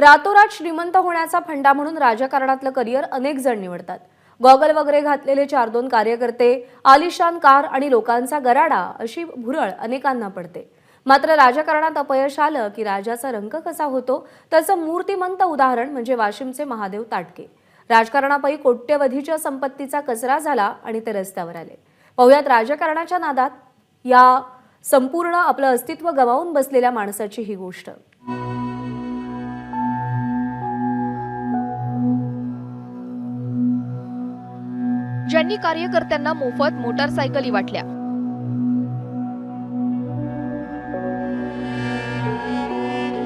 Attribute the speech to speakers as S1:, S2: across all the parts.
S1: रातोरात श्रीमंत होण्याचा फंडा म्हणून राजकारणातलं करिअर अनेक जण निवडतात. गॉगल वगैरे घातलेले चार दोन कार्यकर्ते आलिशान कार आणि लोकांचा गराडा अशी भुरळ अनेकांना पडते. मात्र राजकारणात अपयश आलं की राजाचा रंग कसा होतो त्याचं मूर्तिमंत उदाहरण म्हणजे वाशिमचे महादेव ताटके. राजकारणापायी कोट्यवधीच्या संपत्तीचा कचरा झाला आणि ते रस्त्यावर आले. पाहुयात राजकारणाच्या नादात या संपूर्ण आपलं अस्तित्व गमावून बसलेल्या माणसाची ही गोष्ट.
S2: ज्यांनी कार्यकर्त्यांना मोफत मोटारसायकली वाटल्या.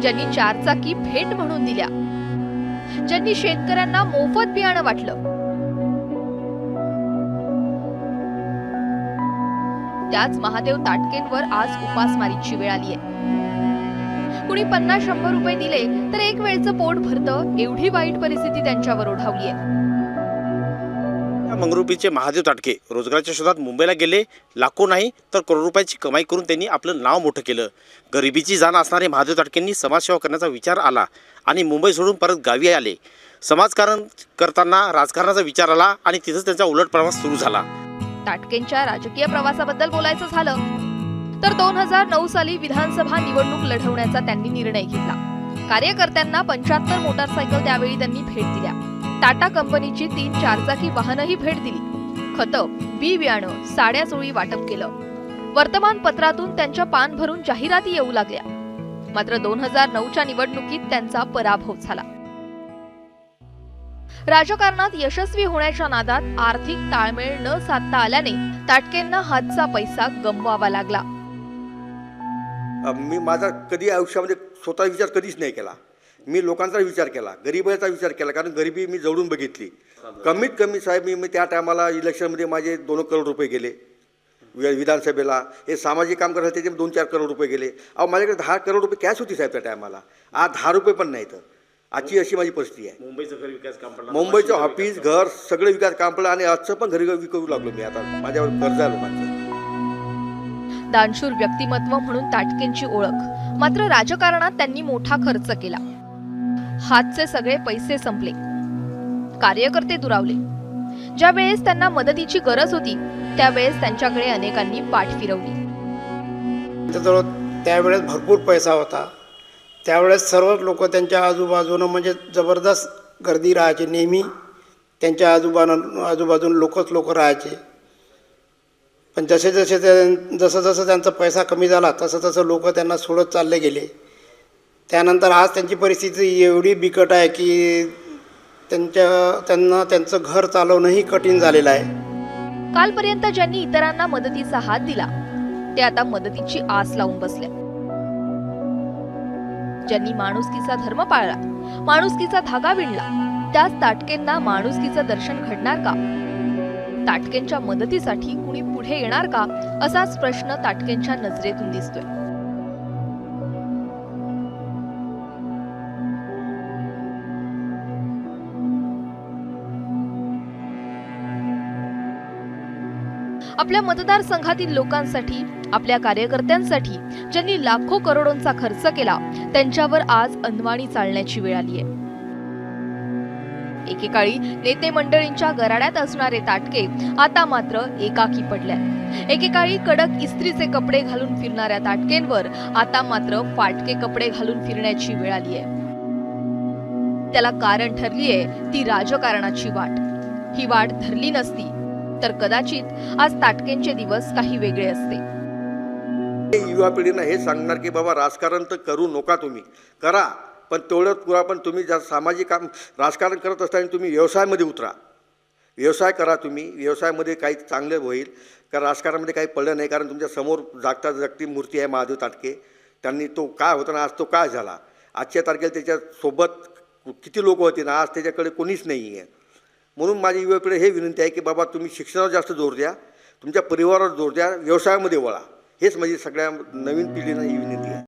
S2: ज्यांनी चारचाकी भेट म्हणून दिल्या. ज्यांनी शेतकऱ्यांना मोफत बियाणं वाटलं. त्याच महादेव ताटकेंवर आज उपासमारीची वेळ आली आहे कुणी पन्नास शंभर रुपये दिले तर एक वेळचं पोट भरतं एवढी वाईट परिस्थिती त्यांच्यावर ओढावली आहे
S3: मंगरुपीचे महादेव ताटके रोजगाराच्या शोधात मुंबईला गेले लाखो नाही तर करोड रुपयाची कमाई करून त्यांनी आपलं नाव मोठं केलं. गरिबीची जाण असणारे महादेव ताटकेंनी समाजसेवा करण्याचा विचार आला आणि मुंबई सोडून परत गावी आले. समाजकारण करताना राजकारणाचा विचार आला आणि तिथंच त्यांचा उलट प्रवास सुरू झाला.
S2: ताटकेंच्या राजकीय प्रवासाबद्दल बोलायचं झालं तर दोन हजार नऊ साली विधानसभा निवडणूक लढवण्याचा त्यांनी निर्णय घेतला. कार्यकर्त्यांना पंच्याहत्तर मोटारसायकल त्यावेळी त्यांनी भेट दिल्या. टाटा कंपनीची तीन चारचाकी वाहनही भेट दिली. खतं बी बियाणं साड्या चोळी वाटप केलं. वर्तमानपत्रातून त्यांच्या पान भरून जाहिराती येऊ लागल्या. मात्र दोन हजार नऊच्या निवडणुकीत त्यांचा पराभव झाला. राजकारणात यशस्वी होण्याच्या नादात आर्थिक ताळमेळ न साधता आल्याने ताटकेंना हातचा पैसा गमवावा लागला.
S4: मी माझा कधी आयुष्यामध्ये स्वतः विचार कधीच नाही केला. मी लोकांचा विचार केला गरिबाचा विचार केला कारण गरिबी मी जवळून बघितली. कमीत कमी साहेब मी मी त्या टायमाला इलेक्शनमध्ये माझे दोन करोड रुपये गेले. विधानसभेला. हे सामाजिक काम करायला त्याचे दोन चार करोड रुपये गेले. अहो माझ्याकडे दहा करोड रुपये कॅश होती साहेब त्या टायमाला. आज दहा रुपये पण नाही तर आजची अशी माझी परिस्थिती आहे.
S3: मुंबईचं घर विकास काम पडला.
S4: मुंबईचं ऑफिस घर सगळं विकास काम पडलं आणि आजचं पण घरी विकू लागलो मी आता. माझ्यावर कर्ज आहे लोकांचं
S2: दानशूर व्यक्तिमत्व म्हणून ताटकेंची ओळख. मात्र राजकारणात त्यांनी मोठा खर्च केला. हातचे सगळे पैसे संपले. कार्यकर्ते दुरावले. ज्या वेळेस त्यांना मदतीची गरज होती त्यावेळेस त्यांच्याकडे अनेकांनी पाठ फिरवली.
S5: त्यावेळेस भरपूर पैसा होता. त्यावेळेस सर्वच लोक त्यांच्या आजूबाजूनं म्हणजे जबरदस्त गर्दी राहायची नेहमी. त्यांच्या आजूबाजून आजूबाजून लोकच लोक राहायचे. पण जसे जसे ते जसं जसं त्यांचा पैसा कमी झाला तसं तसं लोक त्यांना सोडत चालले गेले. त्यानंतर आज त्यांची परिस्थिती एवढी बिकट आहे की त्यांच्या त्यांना त्यांचं घर चालवणंही कठीण झालेलं आहे.
S2: कालपर्यंत ज्यांनी इतरांना मदतीचा हात दिला ते आता मदतीची आस लावून बसले. ज्यांनी माणुसकीचा धर्म पाळला माणुसकीचा धागा विणला त्याच ताटकेंना माणुसकीचं दर्शन घडणार का? ताटकेंच्या मदतीसाठी कुणी पुढे येणार का असाच प्रश्न ताटकेंच्या नजरेतून दिसतोय. आपल्या मतदारसंघातील लोकांसाठी आपल्या कार्यकर्त्यांसाठी ज्यांनी लाखो करोडोंचा खर्च केला त्यांच्यावर आज अनवाणी चालण्याची वेळ आली आहे एकेकाळी नेते मंडळींच्या गराड्यात असणारे ताटके आता मात्र एकाकी पडल्यात. एकेकाळी कडक इस्त्रीचे कपडे घालून फिरणाऱ्या ताटकेंवर आता मात्र फाटके कपडे घालून फिरण्याची वेळ आली आहे त्याला कारण ठरलीये ती राजकारणाची वाट. ही वाट धरली नसती तर कदाचित आज ताटकेंचे दिवस काही वेगळे असते.
S4: युवा पिढीनं हे सांगणार की बाबा राजकारण तर करू नका तुम्ही. करा. पण तेवढं पुरा पण तुम्ही ज्या सामाजिक काम राजकारण करत असताना तुम्ही व्यवसायामध्ये उतरा. व्यवसाय करा तुम्ही. व्यवसायामध्ये काही चांगलं होईल. कारण राजकारणामध्ये काही पडलं नाही कारण तुमच्यासमोर जागता जागती मूर्ती आहे महादेव ताटके. त्यांनी तो काय होता ना आज तो काय झाला? आजच्या तारखेला त्याच्यासोबत किती लोक होते ना आज त्याच्याकडे कोणीच नाही आहे. म्हणून माझी युवा पिढी हे विनंती आहे की बाबा तुम्ही शिक्षणावर जास्त जोर द्या. तुमच्या परिवारावर जोर द्या. व्यवसायामध्ये वळा. हेच माझी सगळ्या नवीन पिढीला ही विनंती आहे.